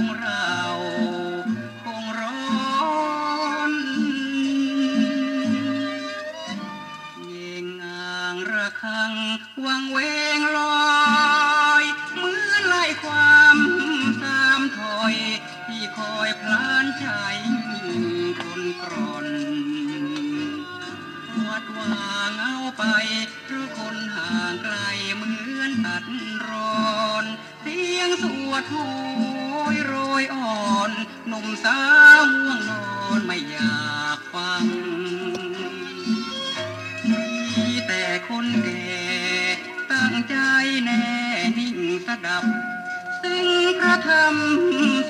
ยังคงเราคงร้อนเยงงางระฆังวังเวงลอยเหมือนไล่ความตามถอย ที่คอยพลานใจคนกรอนวัดวางเอาไปเพราะคนห่างไกลเหมือนตัดรอนเสียงสวดหยโรยอ่อนหนุ่ มสาวง่วงนอนไม่อยากฟัง มีแต่คนแก่ตั้งใจแน่นิ่งสดับ ซึ่งพระธรรม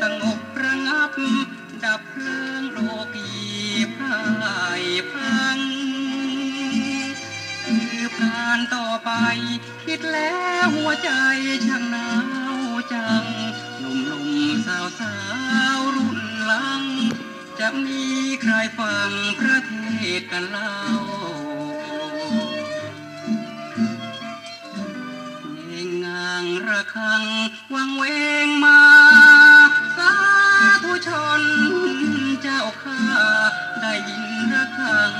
สงบระงับ ดับเพลิงโลกีพ่ายพัง คือผ่านต่อไป คิดแล้วหัวใจช่างหนาวจังหนุ่มหนุ่มสาวสาวๆรุ่นห ลัง จะมีใครฟังพระเทศกันเล่าเงงางระฆังวังเวงมาสาธุชนเจ้าข้าได้ยินระฆัง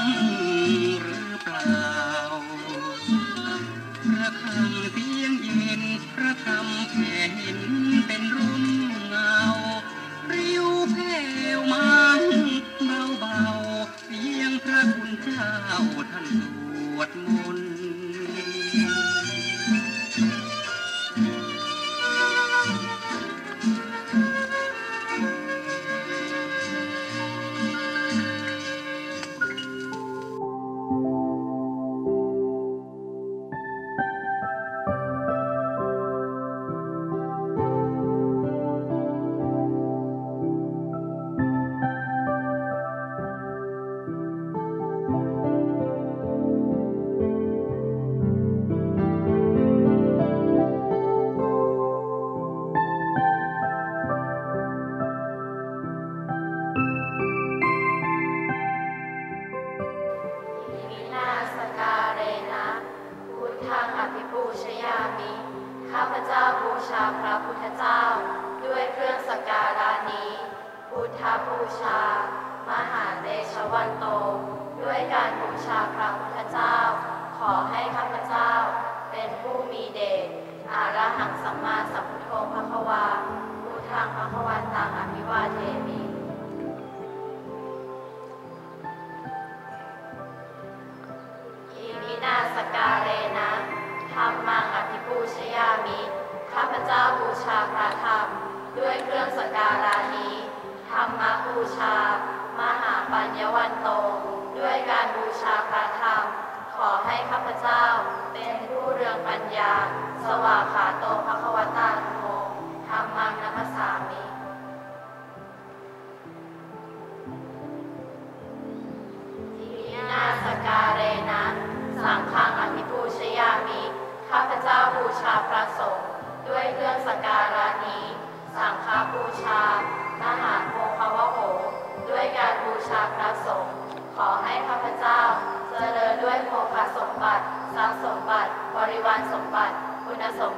หรือเปล่าระฆังเสียงเย็นพระธรรมเวมันเบาเบาๆเสียงพระคุณเจ้าท่านสวดมนต์ เจ้าบูชาพระธรรม ด้วยเครื่องสักการะนี้ ธรรมบูชา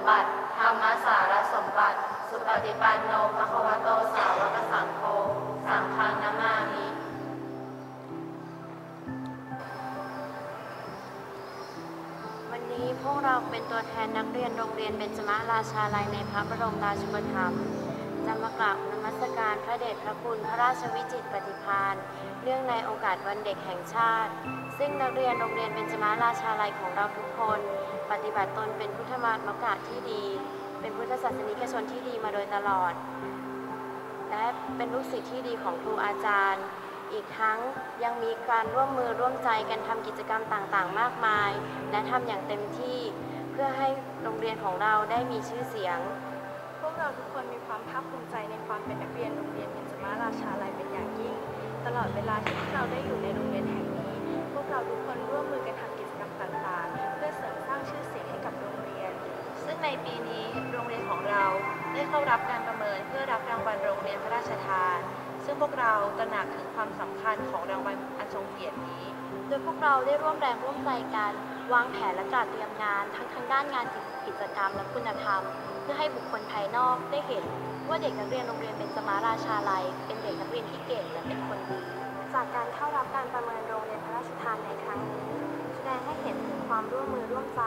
บัติ ธรรมสารสมบัติ สุปฏิปันโนภควโตสาวกสังโฆสังฆนามามิวันนี้พวกเราเป็นตัวแทนนักเรียนโรงเรียนเบญจมาราชาลัยในพระบรมราชูปถัมภ์ จะมากราบนมัสการพระเดชพระคุณพระราชวิจิตปฏิภาณเนื่องในโอกาสวันเด็กแห่งชาติ ซึ่งนักเรียนโรงเรียนเบญจมาราชาลัยของเราทุกคน ปฏิบัติตนเป็นพุทธมามกะที่ดี เป็นพุทธศาสนิกชนที่ดีมาโดยตลอด และเป็นลูกศิษย์ที่ดีของครูอาจารย์ อีกทั้งยังมีการร่วมมือร่วมใจกันทำกิจกรรมต่างๆ มากมาย และทำอย่างเต็มที่ เพื่อให้โรงเรียนของเราได้มีชื่อเสียง กเราทุกคนมีความภาคภูมิใจในความเป็นนักเรียนโรงเรียนเบญจมาราชาลัยเป็นอย่างยิ่ง ตลอดเวลาที่พวกเราได้อยู่ในโรงเรียนแห่งนี้ พวกเราทุกคนร่วมมือกันทำกิจกรรมต่างๆ เพื่อเสริมสร้างชื่อเสียงให้กับโรงเรียน ซึ่งในปีนี้โรงเรียนของเราได้เข้ารับการประเมินเพื่อรับรางวัลโรงเรียนพระราชทาน ซึ่งพวกเราตระหนักถึงความสำคัญของรางวัลอันทรงเกียรตินี้ โดยพวกเราได้ร่วมแรงร่วมใจกัน วางแผนและจัดเตรียมงานทั้งทางด้านงานกิจกรรมและคุณธรรม เพื่อให้บุคคลภายนอกได้เห็นว่าเด็กนักเรียนโรงเรียนเป็นสมาราชาลัย เป็นเด็กนักเรียนที่เก่งและเป็นคนดี จากการเข้ารับการประเมินโรงเรียนพระราชทานในครั้งนี้แสดงให้เห็นถึงความร่วมมือร่วมใจ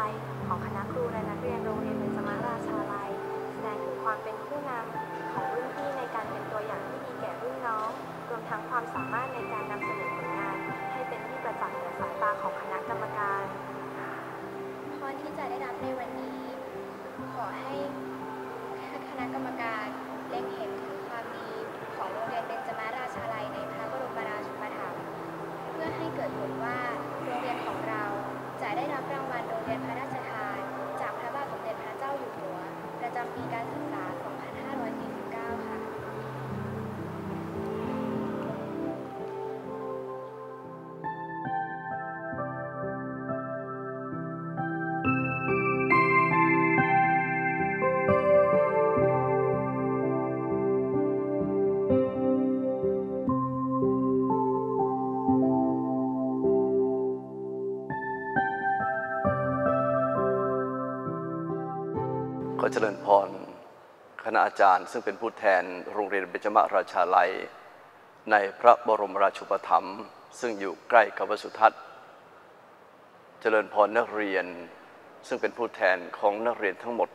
ของคณะครูและนักเรียนโรงเรียนเบญจมาราชาลัย แสดงถึงความเป็นผู้นำของรุ่นพี่ในการเป็นตัวอย่างที่ดีแก่รุ่นน้อง รวมทั้งความสามารถในการนำเสนอผลงาน ให้เป็นที่ประจักษ์แก่สายตาของคณะกรรมการพรที่จะได้รับในวันนี้ ขอให้ ณะกรรมการเล็งเห็นถึงความดีของโรงเรียนเบญจมาราชาลัยในพระบรมราชูปถัมภ์เพื่อให้เกิดผลว่าโรงเรียนของเราจะได้รับรางวัลโรงเรียนพระราชทาน จากพระบาทสมเด็จพระเจ้าอยู่หัว ประจำปีการศึก เจริญพร คณะอาจารย์ ซึ่งเป็นผู้แทนโรงเรียนเบญจมาราชาลัย ในพระบรมราชูปถัมภ์ซึ่งอยู่ใกล้กับวสุทัศน์ เจริญพรนักเรียน ซึ่งเป็นผู้แทนของนักเรียนทั้งหมด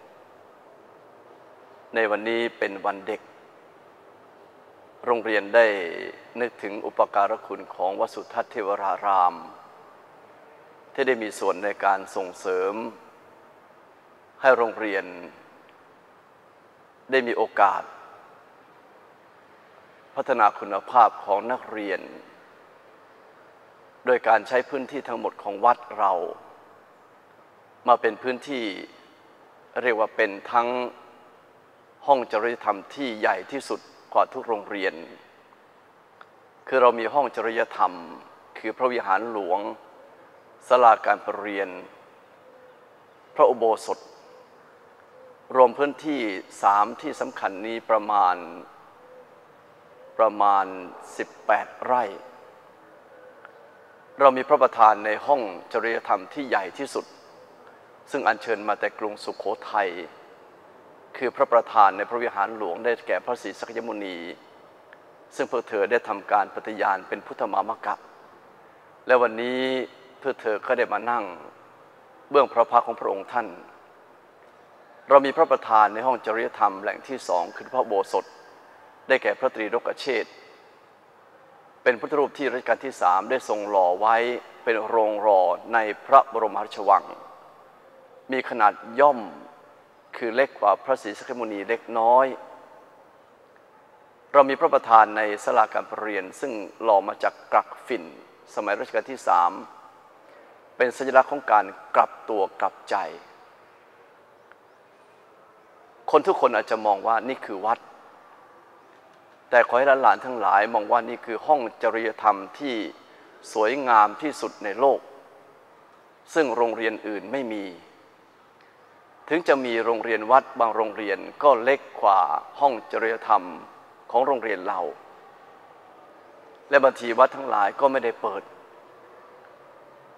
ในวันนี้เป็นวันเด็ก โรงเรียนได้นึกถึงอุปการะคุณของวสุทัศน์เทวราราม ที่ได้มีส่วนในการส่งเสริมให้โรงเรียน ได้มีโอกาส พัฒนาคุณภาพของนักเรียน โดยการใช้พื้นที่ทั้งหมดของวัดเรา มาเป็นพื้นที่เรียกว่าเป็นทั้งห้องจริยธรรมที่ใหญ่ที่สุดกว่าทุกโรงเรียน คือเรามีห้องจริยธรรม คือพระวิหารหลวงศาลาการประเรียน พระอุโบสถ รวมพื้นที่สามที่สำคัญนี้ประมาณประมาณ 18 ไร่ เรามีพระประธานในห้องจริยธรรมที่ใหญ่ที่สุด ซึ่งอัญเชิญมาแต่กรุงสุขโขทัยคือพระประธานในพระวิหารหลวงได้แก่พระศรีสักยมุนี ซึ่งพวกเธอได้ทำการปฏิญาณเป็นพุทธมามกะและวันนี้เพื่อเธอก็ได้มานั่ง เบื้องพระพักของพระองค์ท่าน เรามีพระประธานในห้องจริยธรรมแหล่งที่สองคือพระโบสถ ได้แก่พระตรีรกเชษเป็นพุทธรูปที่รัชกาลที่สามได้ทรงหล่อไว้เป็นโรงรอในพระบรมราชวัง มีขนาดย่อมคือเล็กกว่าพระศรีสกมุนีเล็กน้อย เรามีพระประธานในสลาการประเรียน ซึ่งหล่อมาจากกรักฝิ่น สมัยรัชกาลที่สามเป็นสัญลักษณ์ของการกลับตัวกลับใจ คนทุกคนอาจจะมองว่านี่คือวัด แต่ขอให้หลานๆทั้งหลายมองว่านี่คือห้องจริยธรรมที่สวยงามที่สุดในโลก ซึ่งโรงเรียนอื่นไม่มี ถึงจะมีโรงเรียนวัดบางโรงเรียนก็เล็กกว่าห้องจริยธรรมของโรงเรียนเรา และบางทีวัดทั้งหลายก็ไม่ได้เปิด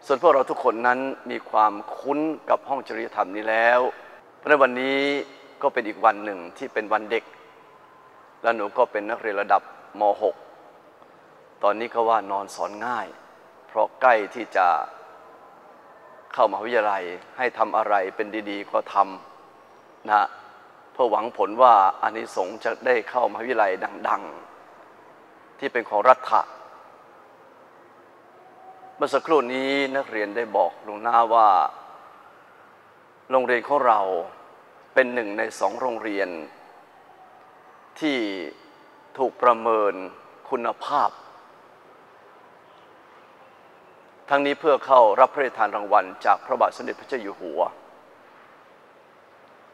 ส่วนพวกเราทุกคนนั้นมีความคุ้นกับห้องจริยธรรมนี้แล้ว เพราะในวันนี้ ก็เป็นอีกวันหนึ่งที่เป็นวันเด็ก และหนูก็เป็นนักเรียนระดับม .6 ตอนนี้ก็ว่านอนสอนง่าย เพราะใกล้ที่จะเข้ามหาวิทยาลัยให้ทำอะไรเป็นดีๆ ก็ทำนะเพื่อหวังผลว่าอานิสงส์จะได้เข้ามหาวิทยาลัยดัง ๆ ที่เป็นของรัฐะเมื่อสักครู่นี้นักเรียนได้บอกลุงหน้าว่า โรงเรียนของเรา เป็นหนึ่งในสองโรงเรียน ที่ถูกประเมินคุณภาพ ทั้งนี้เพื่อเข้ารับพระราชทานรางวัล จากพระบาทสมเด็จพระเจ้าอยู่หัว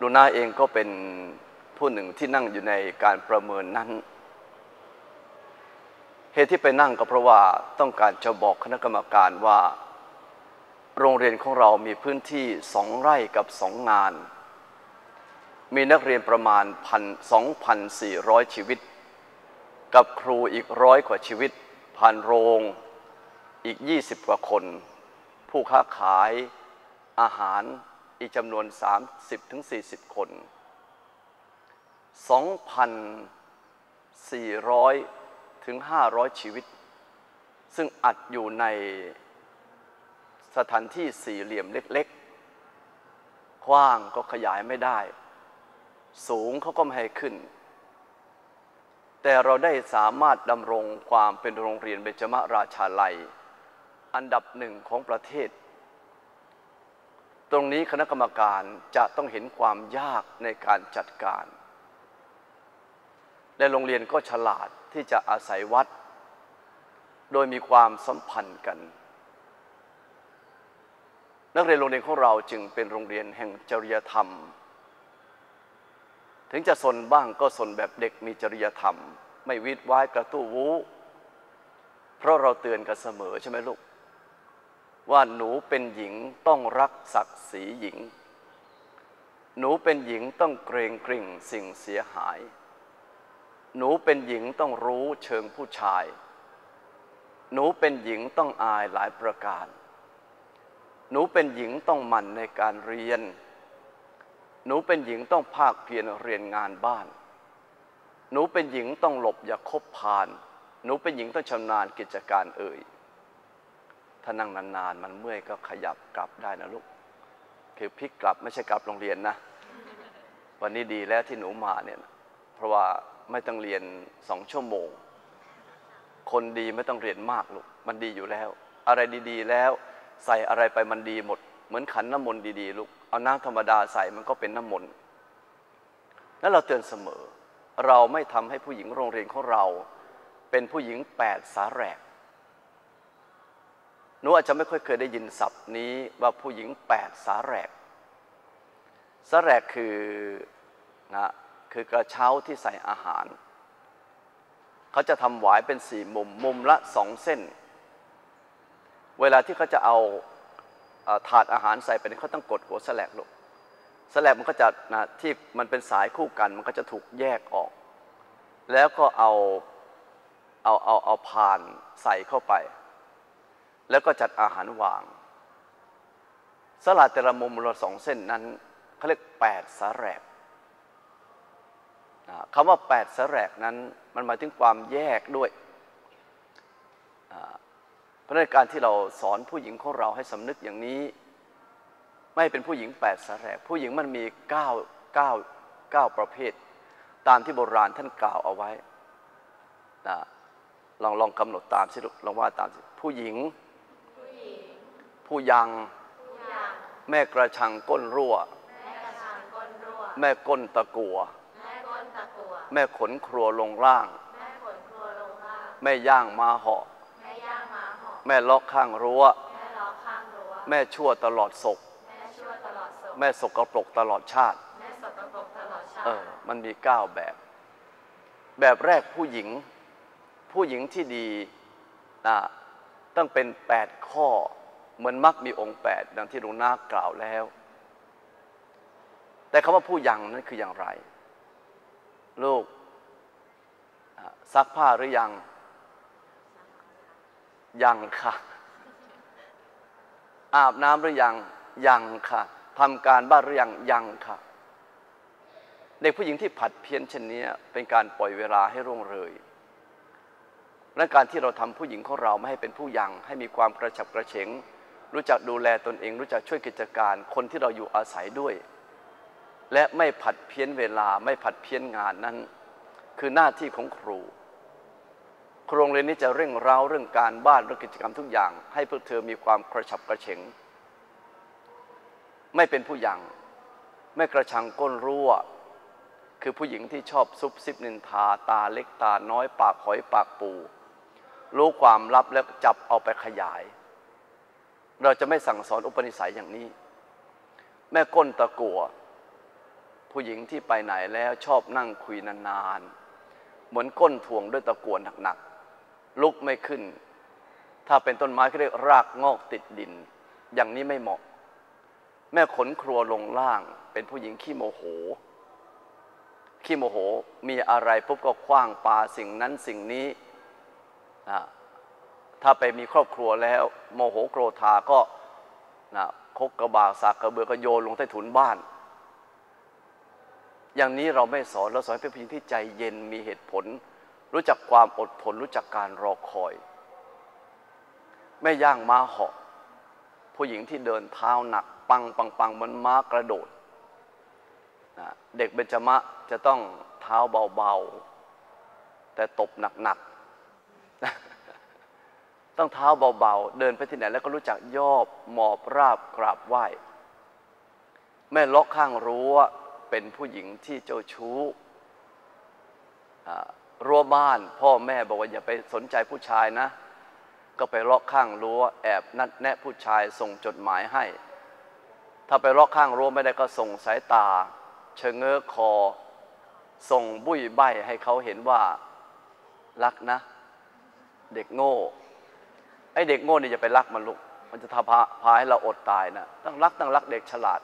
ลูน่าเองก็เป็นผู้หนึ่งที่นั่งอยู่ในการประเมินนั้น เหตุที่ไปนั่งก็เพราะว่าต้องการจะบอกคณะกรรมการว่า โรงเรียนของเรามีพื้นที่สองไร่กับสองงาน มีนักเรียนประมาณพันสองพันสี่ร้อยชีวิต กับครูอีกร้อยกว่าชีวิต ผ่านโรงอีกยี่สิบกว่าคน ผู้ค้าขายอาหารอีกจำนวน 30-40 คน 2,400 ถึง 500 ชีวิต ซึ่งอัดอยู่ในสถานที่สี่เหลี่ยมเล็กๆกว้างก็ขยายไม่ได้ สูงเขาก็ไม่ให้ขึ้น แต่เราได้สามารถดำรงความเป็นโรงเรียนเบญจมราชาลัย อันดับหนึ่งของประเทศ ตรงนี้คณะกรรมการจะต้องเห็นความยากในการจัดการ และโรงเรียนก็ฉลาดที่จะอาศัยวัด โดยมีความสัมพันธ์กัน นักเรียนโรงเรียนของเราจึงเป็นโรงเรียนแห่งจริยธรรม ถึงจะสนบ้างก็สนแบบเด็กมีจริยธรรม ไม่วิดวายกระตู้วูเพราะเราเตือนกันเสมอใช่ไหมลูก ว่าหนูเป็นหญิงต้องรักศักดิ์ศรีหญิง หนูเป็นหญิงต้องเกรงกริ่งสิ่งเสียหาย หนูเป็นหญิงต้องรู้เชิงผู้ชาย หนูเป็นหญิงต้องอายหลายประการ หนูเป็นหญิงต้องหมั่นในการเรียน หนูเป็นหญิงต้องภาคเพียรเรียนงานบ้าน หนูเป็นหญิงต้องหลบอย่าคบพาน หนูเป็นหญิงต้องชำนาญกิจการเอ่ย ถ้านั่งนานๆมันเมื่อยก็ขยับกลับได้นะลูก คือพลิกกลับไม่ใช่กลับโรงเรียนนะ วันนี้ดีแล้วที่หนูมาเนี่ยเพราะว่าไม่ต้องเรียนสองชั่วโมง คนดีไม่ต้องเรียนมากลูก มันดีอยู่แล้ว อะไรดีๆแล้ว ใส่อะไรไปมันดีหมด เหมือนขันน้ำมนต์ดีๆลูก เอาน้ำธรรมดาใส่มันก็เป็นน้ำมนต์แล้วเราเตือนเสมอ เราไม่ทำให้ผู้หญิงโรงเรียนของเรา เป็นผู้หญิงแปดสาแรกหนูอาจจะไม่ค่อยเคยได้ยินศัพท์นี้ว่าผู้หญิงแปดสาแรกสาแรกคือนะคือกระเช้าที่ใส่อาหาร เขาจะทำหวายเป็นสี่มุม มุมละสองเส้น เวลาที่เขาจะเอา ถาดอาหารใส่ไปเขาต้องกดหัวสลักลูกสลักมันก็จะนะที่มันเป็นสายคู่กันมันก็จะถูกแยกออก แล้วก็เอาเอาเอาเอาพานใส่เข้าไป แล้วก็จัดอาหารวางสลัดแต่ละมุมละสองเส้นนั้นเขาเรียกแปดสาแรกคำว่าแปดสาแรกนั้นมันหมายถึงความแยกด้วย เพราะในการที่เราสอนผู้หญิงของเราให้สำนึกอย่างนี้ ไม่เป็นผู้หญิงแปดสาแรกผู้หญิงมันมีเก้าเก้าเก้าประเภท ตามที่โบราณท่านกล่าวเอาไว้นะลองลองกำหนดตามสิลองว่าตามสิผู้หญิง ผู้ยัง แม่กระชังก้นรั่ว แม่ก้นตะกัว แม่ขนครัวลงล่าง แม่ย่างมาเหาะ แม่ล็อกข้างรั้ว แม่ชั่วตลอดศก แม่สกปรกตลอดชาติเออมันมีเก้าแบบ แบบแรกผู้หญิง ผู้หญิงที่ดีนะต้องเป็นแปดข้อ เหมือนมักมีองค์แปดดังที่หลวงนากล่าวแล้ว แต่คำว่าผู้ยังนั้นคืออย่างไร ลูกซักผ้าหรือยัง ยังค่ะ อาบน้ำหรือยัง ยังค่ะทำการบ้านหรือยังยังค่ะ เด็กผู้หญิงที่ผัดเพี้ยนเช่นนี้เป็นการปล่อยเวลาให้ร่วงเลยและการที่เราทำผู้หญิงของเราไม่ให้เป็นผู้ยังให้มีความกระฉับกระเฉง รู้จักดูแลตนเอง รู้จักช่วยกิจการคนที่เราอยู่อาศัยด้วย และไม่ผัดเพี้ยนเวลาไม่ผัดเพี้ยนงานนั้น คือหน้าที่ของครู โครงเรียนนี้จะเร่งเร้าเรื่องการบ้านเรื่องกิจกรรมทุกอย่าง ให้พวกเธอมีความกระฉับกระเฉง ไม่เป็นผู้ยังไม่กระชังก้นรั่ว คือผู้หญิงที่ชอบซุบซิบนินทาตาเล็กตาน้อยปากหอยปากปู รู้ความลับแล้วจับเอาไปขยาย เราจะไม่สั่งสอนอุปนิสัยอย่างนี้ แม่ก้นตะกัว ผู้หญิงที่ไปไหนแล้วชอบนั่งคุยนานๆเหมือนก้นถ่วงด้วยตะกัวหนัก ลุกไม่ขึ้น ถ้าเป็นต้นไม้ก็เรียกรากงอกติดดิน อย่างนี้ไม่เหมาะ แม่ขนครัวลงล่าง เป็นผู้หญิงขี้โมโห ขี้โมโหมีอะไรปุ๊บก็คว้างปาสิ่งนั้นสิ่งนี้ ถ้าไปมีครอบครัวแล้ว โมโหโกรธาก็นะคกกระบาสากกระเบือก็โยนลงใต้ถุนบ้าน อย่างนี้เราไม่สอนเราสอนให้เป็นผู้หญิงที่ใจเย็นมีเหตุผล รู้จักความอดทนรู้จักการรอคอยไม่ย่างม้าเหาะผู้หญิงที่เดินเท้าหนัก ปังปังปังเหมือนม้ากระโดดนะเด็กเบญจมะจะต้องเท้าเบาๆ แต่ตบหนักๆ ต้องเท้าเบาๆ เดินไปที่ไหนแล้วก็รู้จักยอบหมอบราบกราบไหว้แม่ล็อกข้างรั้วเป็นผู้หญิงที่เจ้าชู้ รั้วบ้าน พ่อแม่บอกว่าอย่าไปสนใจผู้ชายนะ ก็ไปล็อกข้างรั้วแอบนัดแนะผู้ชายส่งจดหมายให้ ถ้าไปล็อกข้างรั้วไม่ได้ก็ส่งสายตา เชงเง้อคอ ส่งบุ้ยใบให้เขาเห็นว่ารักนะ เด็กโง่ไอ้เด็กโง่นี่อย่าไปรักมันลูกมันจะทำพาพาให้เราอดตายนะต้องรักต้องรักเด็กฉลาด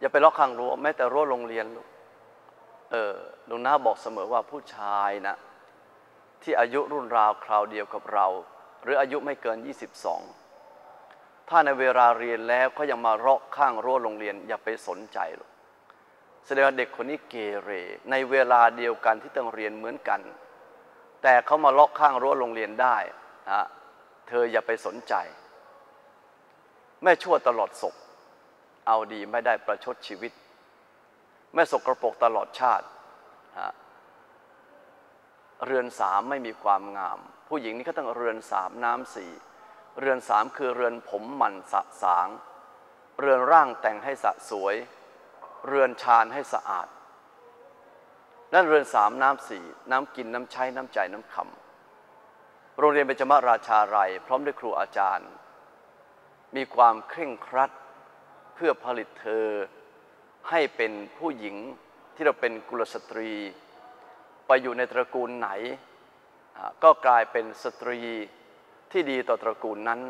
อย่าไปล็อกข้างรั้วแม้แต่รั้วโรงเรียนลูก เออลุงน้าบอกเสมอว่าผู้ชายนะ ที่อายุรุ่นราวคราวเดียวกับเรา หรืออายุไม่เกิน 22 ถ้าในเวลาเรียนแล้วเขายังมาเลาะข้างรั้วโรงเรียนอย่าไปสนใจหรอกแสดงว่าเด็กคนนี้เกเร ในเวลาเดียวกันที่ต้องเรียนเหมือนกัน แต่เขามาเลาะข้างรั้วโรงเรียนได้นะเธออย่าไปสนใจ แม่ชั่วตลอดศกเอาดีไม่ได้ประชดชีวิต แม่สกรปรกตลอดชาติ เรือนสามไม่มีความงาม ผู้หญิงนี่ก็ต้องเรือนสามน้ำสี่เรือนสามคือเรือนผมหมันสะสาง เรือนร่างแต่งให้สะสวย เรือนชานให้สะอาด นั่นเรือนสามน้ำสี่น้ำกินน้ำใช้น้ำใจน้ำคำโรงเรียนเบญจมาราชาไรพร้อมด้วยครูอาจารย์ มีความเคร่งครัดเพื่อผลิตเธอ ให้เป็นผู้หญิงที่เราเป็นกุลสตรี ไปอยู่ในตระกูลไหน ก็กลายเป็นสตรีที่ดีต่อตระกูลนั้น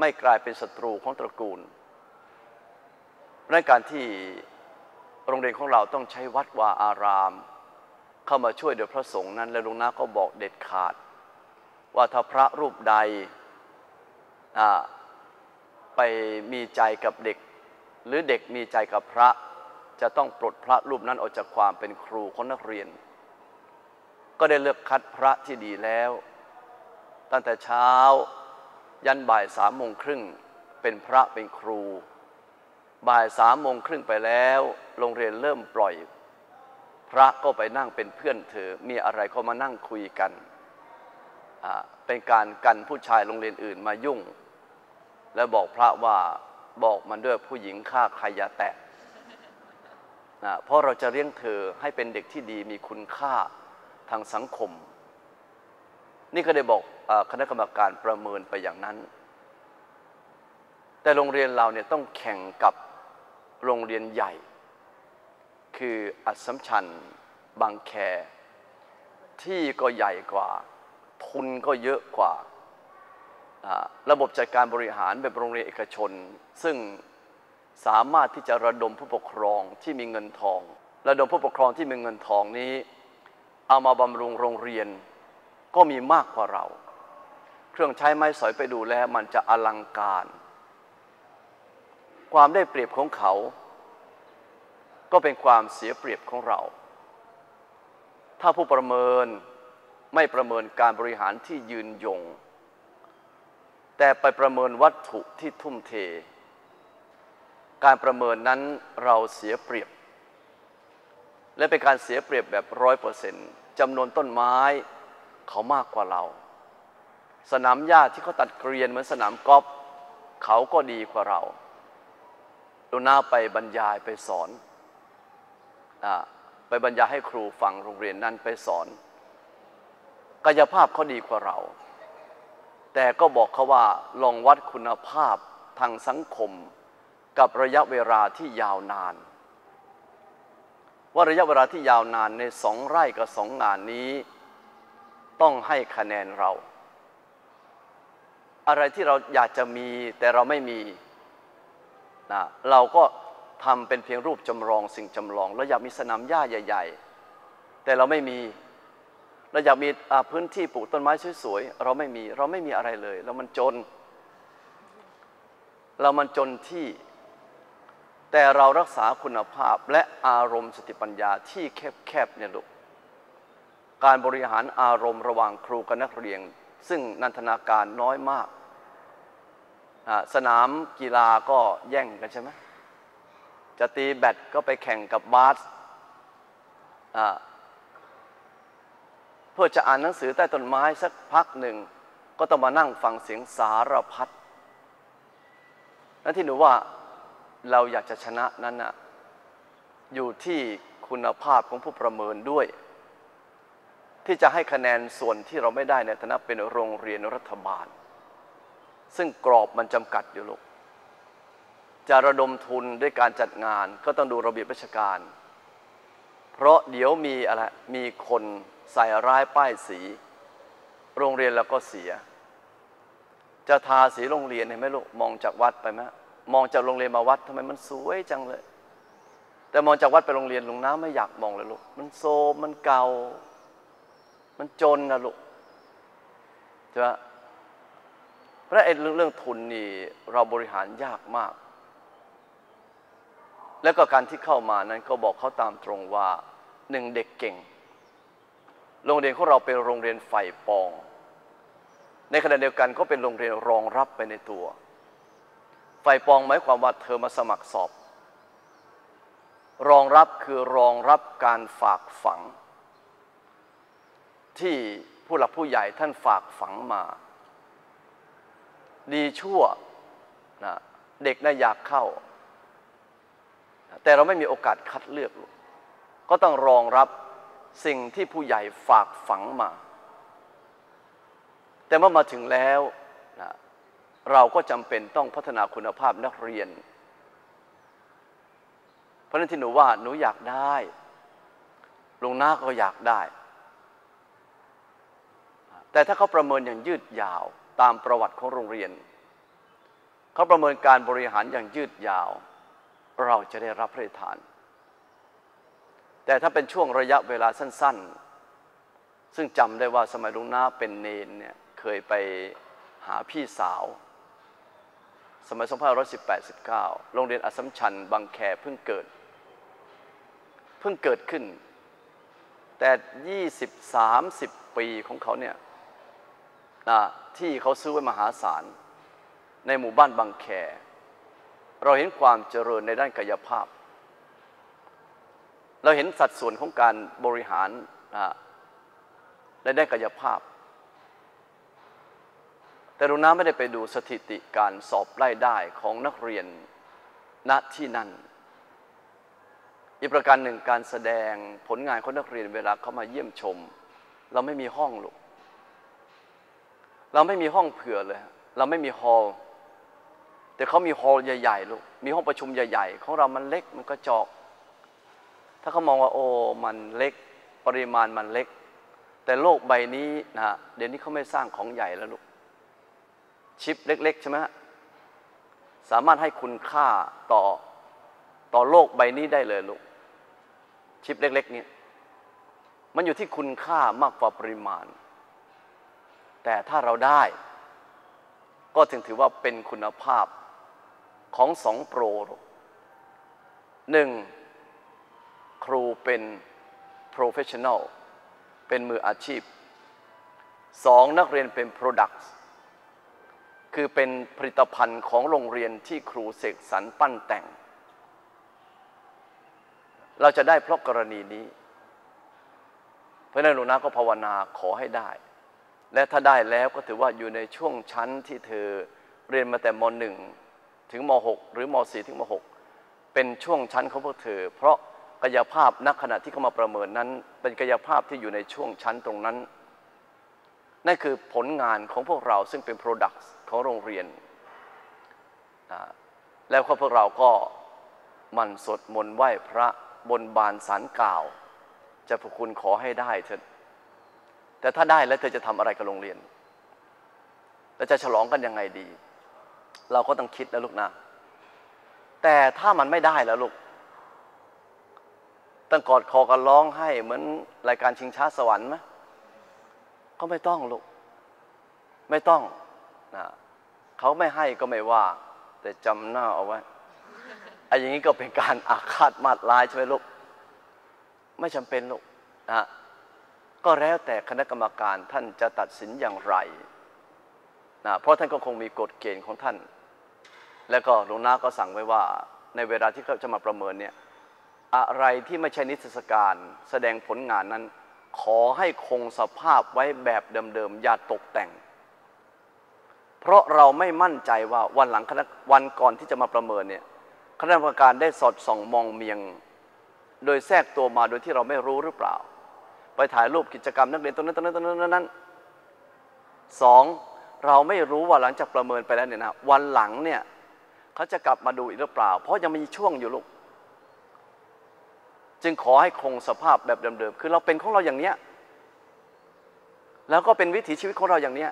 ไม่กลายเป็นศัตรูของตระกูลในการที่โรงเรียนของเราต้องใช้วัดวาอาราม เข้ามาช่วยโดยพระสงฆ์นั้น และลุงนาก็บอกเด็ดขาด ว่าถ้าพระรูปใดไปมีใจกับเด็ก หรือเด็กมีใจกับพระ จะต้องปลดพระรูปนั้นออกจากความเป็นครูของนักเรียน ก็ได้เลือกคัดพระที่ดีแล้ว ตั้งแต่เช้า ยันบ่ายสามโมงครึ่งเป็นพระเป็นครู บ่ายสามโมงครึ่งไปแล้ว โรงเรียนเริ่มปล่อย พระก็ไปนั่งเป็นเพื่อนเธอ มีอะไรก็มานั่งคุยกัน เป็นการกันผู้ชายโรงเรียนอื่นมายุ่ง แล้วบอกพระว่าบอกมันด้วยผู้หญิงฆ่าใครยาแตะ นะเพราะเราจะเลี้ยงเธอให้เป็นเด็กที่ดีมีคุณค่าทางสังคม นี่ก็ได้บอกอคณะกรรมการประเมินไปอย่างนั้น แต่โรงเรียนเราเนี่ยต้องแข่งกับโรงเรียนใหญ่ คืออัศมชัญบางแค ที่ก็ใหญ่กว่า ทุนก็เยอะกว่า ระบบจัดการบริหารแบบโรงเรียนเอกชน ซึ่ง สามารถที่จะระดมผู้ปกครองที่มีเงินทอง ระดมผู้ปกครองที่มีเงินทองนี้ เอามาบำรุงโรงเรียนก็มีมากกว่าเรา เครื่องใช้ไม้สอยไปดูแลมันจะอลังการ ความได้เปรียบของเขา ก็เป็นความเสียเปรียบของเรา ถ้าผู้ประเมินไม่ประเมินการบริหารที่ยืนยง แต่ไปประเมินวัตถุที่ทุ่มเท การประเมินนั้นเราเสียเปรียบ และเป็นการเสียเปรียบแบบร้อยเปอร์เซ็นต์จำนวนต้นไม้เขามากกว่าเรา สนามหญ้าที่เขาตัดเกรียนเหมือนสนามกอล์ฟเขาก็ดีกว่าเราดูหน้าไปบรรยายไปสอนอไปบรรยายให้ครูฟังโรงเรียนนั้นไปสอน กายภาพเขาดีกว่าเรา แต่ก็บอกเขาว่าลองวัดคุณภาพทางสังคม กับระยะเวลาที่ยาวนาน ว่าระยะเวลาที่ยาวนานในสองไร่กับสองงานนี้ ต้องให้คะแนนเราออะไรที่เราอยากจะมีแต่เราไม่มีนะเราก็ทำเป็นเพียงรูปจำลองสิ่งจำลองเราอยากมีสนามหญ้าใหญ่ ๆ แต่เราไม่มีเราอยากมีพื้นที่ปลูกต้นไม้สวยๆ เราไม่มี เราไม่มีอะไรเลย เรามันจน เรามันจนที่ แต่เรารักษาคุณภาพและอารมณ์สติปัญญาที่แคบๆเนี่ยลูกการบริหารอารมณ์ระหว่างครูกับนักเรียน ซึ่งนันทนาการน้อยมาก สนามกีฬาก็แย่งกันใช่ไหมจะตีแบตก็ไปแข่งกับบาสเพื่อจะอ่านหนังสือใต้ต้นไม้สักพักหนึ่ง ก็ต้องมานั่งฟังเสียงสารพัดนั่นที่หนูว่า เราอยากจะชนะนั้นนะอยู่ที่คุณภาพของผู้ประเมินด้วย ที่จะให้คะแนนส่วนที่เราไม่ได้ในฐานะเป็นโรงเรียนรัฐบาล ซึ่งกรอบมันจำกัดอยู่ลูกจะระดมทุนด้วยการจัดงานก็ต้องดูระเบียบราชการ เพราะเดี๋ยวมีอะไรมีคนใส่ร้ายป้ายสี โรงเรียนแล้วก็เสีย จะทาสีโรงเรียนเห็นไหมลูกมองจากวัดไปไหม มองจากโรงเรียนมาวัดทำไมมันสวยจังเลย แต่มองจากวัดไปโรงเรียนลุงน้ำไม่อยากมองเลยลูกมันโซมมันเก่า มันจนนะลูกใช่ไหมเพราะไอ้เรื่องทุนนี่เราบริหารยากมาก แล้วก็การที่เข้ามานั้นก็บอกเขาตามตรงว่าหนึ่งเด็กเก่ง โรงเรียนของเราเป็นโรงเรียนไฟปอง ในขณะเดียวกันก็เป็นโรงเรียนรองรับไปในตัว ไฟปองหมายความว่าเธอมาสมัครสอบ รองรับคือรองรับการฝากฝัง ที่ผู้หลักผู้ใหญ่ท่านฝากฝังมา ดีชั่วนะเด็กน่าอยากเข้า แต่เราไม่มีโอกาสคัดเลือกก็ต้องรองรับสิ่งที่ผู้ใหญ่ฝากฝังมา แต่เมื่อมาถึงแล้ว เราก็จำเป็นต้องพัฒนาคุณภาพนักเรียน เพราะนั้นที่หนูว่าหนูอยากได้ลุงน้าก็อยากได้ แต่ถ้าเขาประเมินอย่างยืดยาวตามประวัติของโรงเรียน เขาประเมินการบริหารอย่างยืดยาว เราจะได้รับพระทาน แต่ถ้าเป็นช่วงระยะเวลาสั้น ๆ ซึ่งจำได้ว่าสมัยลุงน้าเป็นเนนเนี่ยเคยไปหาพี่สาว สมัย 2518 19 โรงเรียนอัสมชัญบางแคเพิ่งเกิด เพิ่งเกิดขึ้น แต่ 20 30 ปีของเขาเนี่ยนะที่เขาซื้อไว้มหาศาล ในหมู่บ้านบางแค เราเห็นความเจริญในด้านกายภาพ เราเห็นสัดส่วนของการบริหารนะในด้านกายภาพ แต่ลุงน้ำไม่ได้ไปดูสถิติการสอบไล่ได้ของนักเรียนณที่นั่น อีกประการหนึ่งการแสดงผลงานของนักเรียนเวลาเขามาเยี่ยมชม เราไม่มีห้องลูกเราไม่มีห้องเผื่อเลย เราไม่มีฮอลล์แต่เขามีฮอลล์ใหญ่ๆลูกมีห้องประชุมใหญ่ ๆ ของเรามันเล็กมันก็จอก ถ้าเขามองว่าโอ้มันเล็กปริมาณมันเล็ก แต่โลกใบนี้นะเดี๋ยวนี้เขาไม่สร้างของใหญ่แล้วลูก ชิปเล็ก ๆ ใช่ไหมสามารถให้คุณค่าต่อต่อโลกใบนี้ได้เลยลูก ชิปเล็กๆนี้มันอยู่ที่คุณค่ามากกว่าปริมาณ แต่ถ้าเราได้ ก็ถึงถือว่าเป็นคุณภาพของสองโปรหนึ่งครูเป็น professional เป็นมืออาชีพสองนักเรียนเป็น products คือเป็นผลิตภัณฑ์ของโรงเรียนที่ครูเสกสรรปั้นแต่ง เราจะได้เพราะกรณีนี้ เพราะนั้นหลวงนาก็ภาวนาขอให้ได้ และถ้าได้แล้วก็ถือว่าอยู่ในช่วงชั้นที่เธอเรียนมาแต่มหนึ่งถึงมหกหรือมสี่ถึงมหกเป็นช่วงชั้นของพวกเธอ เพราะกายภาพนักขณะที่เขามาประเมินนั้น เป็นกายภาพที่อยู่ในช่วงชั้นตรงนั้น นั่นคือผลงานของพวกเราซึ่งเป็น Product ของโรงเรียน แล้วก็พวกเราก็มันสดมนไหว้พระบนบานสารกล่าว จะพระคุณขอให้ได้เถิดแต่ถ้าได้แล้วเธอจะทำอะไรกับโรงเรียนเราจะฉลองกันยังไงดี เราก็ต้องคิดนะลูกนะ แต่ถ้ามันไม่ได้แล้วลูกต้องกอดคอกันร้องให้เหมือนรายการชิงช้าสวรรค์ไหม ก็ไม่ต้องลูกไม่ต้องนะเขาไม่ให้ก็ไม่ว่า แต่จำหน้าเอาไว้ไอ้อย่างนี้ก็เป็นการอาฆาตมาดลายใช่ไหมลูกไม่จำเป็นลูกนะก็แล้วแต่คณะกรรมการท่านจะตัดสินอย่างไรนะเพราะท่านก็คงมีกฎเกณฑ์ของท่าน แล้วก็หลวงนาก็สั่งไว้ว่า ในเวลาที่เขาจะมาประเมินเนี่ยอะไรที่ไม่ใช่นิทรรศการ แสดงผลงานนั้น ขอให้คงสภาพไว้แบบเดิมๆ อย่าตกแต่ง เพราะเราไม่มั่นใจว่าวันหลังคณะวันก่อนที่จะมาประเมินเนี่ยคณะกรรมการได้สอดส่องมองเมียง โดยแทรกตัวมาโดยที่เราไม่รู้หรือเปล่า ไปถ่ายรูปกิจกรรมนักเรียนตรงนั้นตรงนั้นตรงนั้นนั้นสองเราไม่รู้ว่าหลังจากประเมินไปแล้วเนี่ยนะวันหลังเนี่ยเขาจะกลับมาดูอีกหรือเปล่า เพราะยังมีช่วงอยู่ลูก จึงขอให้คงสภาพแบบเดิมๆ คือเราเป็นของเราอย่างเนี้ย แล้วก็เป็นวิถีชีวิตของเราอย่างเนี้ย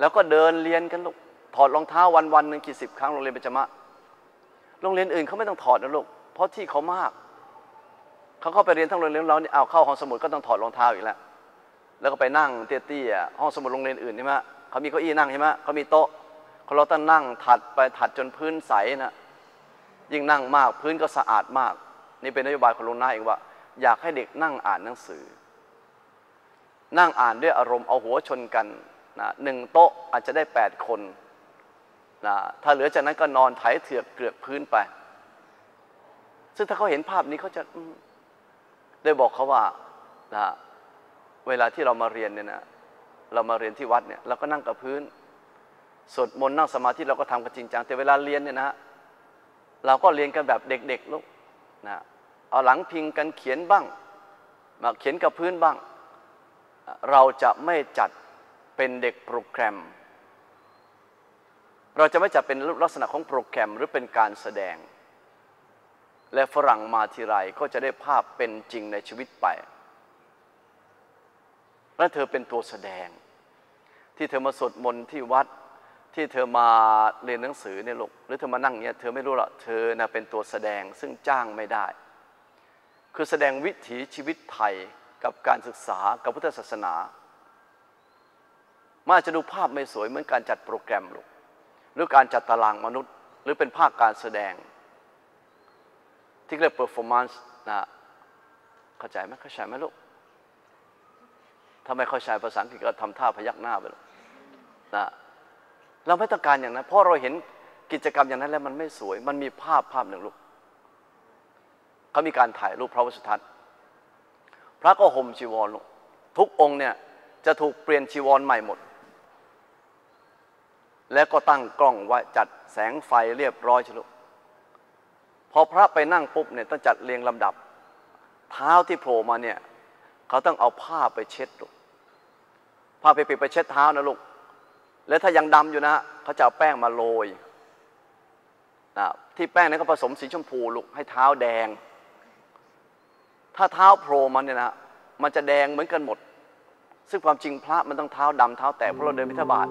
แล้วก็เดินเรียนกันลูก ถอดรองเท้าวันวันหนึ่งกี่สิบครั้งโรงเรียนเบญจมะโรงเรียนอื่นเขาไม่ต้องถอดนะลูก เพราะที่เขามาก เขาเข้าไปเรียนทั้งโรงเรียนเราเนี่ยเอาเข้าห้องสมุดก็ต้องถอดรองเท้าอีกแล้ว แล้วก็ไปนั่งเตี้ยๆ ห้องสมุดโรงเรียนอื่นใช่ไหมเขามีเก้าอี้นั่งใช่ไหมเขามีโต๊ะเราต้องนั่งถัดไปถัดจนพื้นใสนะยิ่งนั่งมากพื้นก็สะอาดมาก นี่เป็นนโยบายของลุงน้าเองว่าอยากให้เด็กนั่งอ่านหนังสือ นั่งอ่านด้วยอารมณ์เอาหัวชนกันนะหนึ่งโต๊ะอาจจะได้แปดคนนะถ้าเหลือจากนั้นก็นอนไถเถือกเกลือกพื้นไป ซึ่งถ้าเขาเห็นภาพนี้เขาจะได้บอกเขาว่านะเวลาที่เรามาเรียนเนี่ยนะเรามาเรียนที่วัดเนี่ยเราก็นั่งกับพื้นสวดมนต์นั่งสมาธิเราก็ทำกันจริงจังแต่เวลาเรียนเนี่ยนะเราก็เรียนกันแบบเด็กๆลูก นะเอาหลังพิงกันเขียนบ้างมาเขียนกับพื้นบ้าง เราจะไม่จัดเป็นเด็กโปรแกรม เราจะไม่จัดเป็นลักษณะของโปรแกรมหรือเป็นการแสดง และฝรั่งมาทีไรก็จะได้ภาพเป็นจริงในชีวิตไปและเธอเป็นตัวแสดง ที่เธอมาสวดมนต์ที่วัด ที่เธอมาเรียนหนังสือเนี่ยลูกหรือเธอมานั่งเนี่ยเธอไม่รู้หรอกเธอนะเป็นตัวแสดงซึ่งจ้างไม่ได้ คือแสดงวิถีชีวิตไทยกับการศึกษากับพุทธศาสนามันอาจจะดูภาพไม่สวยเหมือนการจัดโปรแกรมลูกหรือการจัดตารางมนุษย์ หรือเป็นภาคการแสดง ที่เรียก performance นะเข้าใจไหมเข้าใจไหมลูกถ้าไม่เข้าใจภาษาอังกฤษก็ทำท่าพยักหน้าไปเลยนะ เราไม่ต้องการอย่างนั้น เพราะเราเห็นกิจกรรมอย่างนั้นแล้วมันไม่สวย มันมีภาพภาพหนึ่งลูกเขามีการถ่ายรูปพระวสุทัศน์พระก็ห่มจีวรลูกทุกองค์เนี่ยจะถูกเปลี่ยนจีวรใหม่หมด แล้วก็ตั้งกล้องไว้จัดแสงไฟเรียบร้อยชลุพอพระไปนั่งปุ๊บเนี่ยต้องจัดเรียงลำดับ เท้าที่โผล่มาเนี่ยเขาต้องเอาผ้าไปเช็ดลูกผ้าไปปิดไปเช็ดเท้านะลูก แล้วถ้ายังดำอยู่นะฮะเขาจะเอาแป้งมาโรยนะที่แป้งนั้นก็ผสมสีชมพูลูกให้เท้าแดง ถ้าเท้าโผล่มันเนี่ยนะมันจะแดงเหมือนกันหมด ซึ่งความจริงพระมันต้องเท้าดำเท้าแตกเพราะเราเดินพิธบาต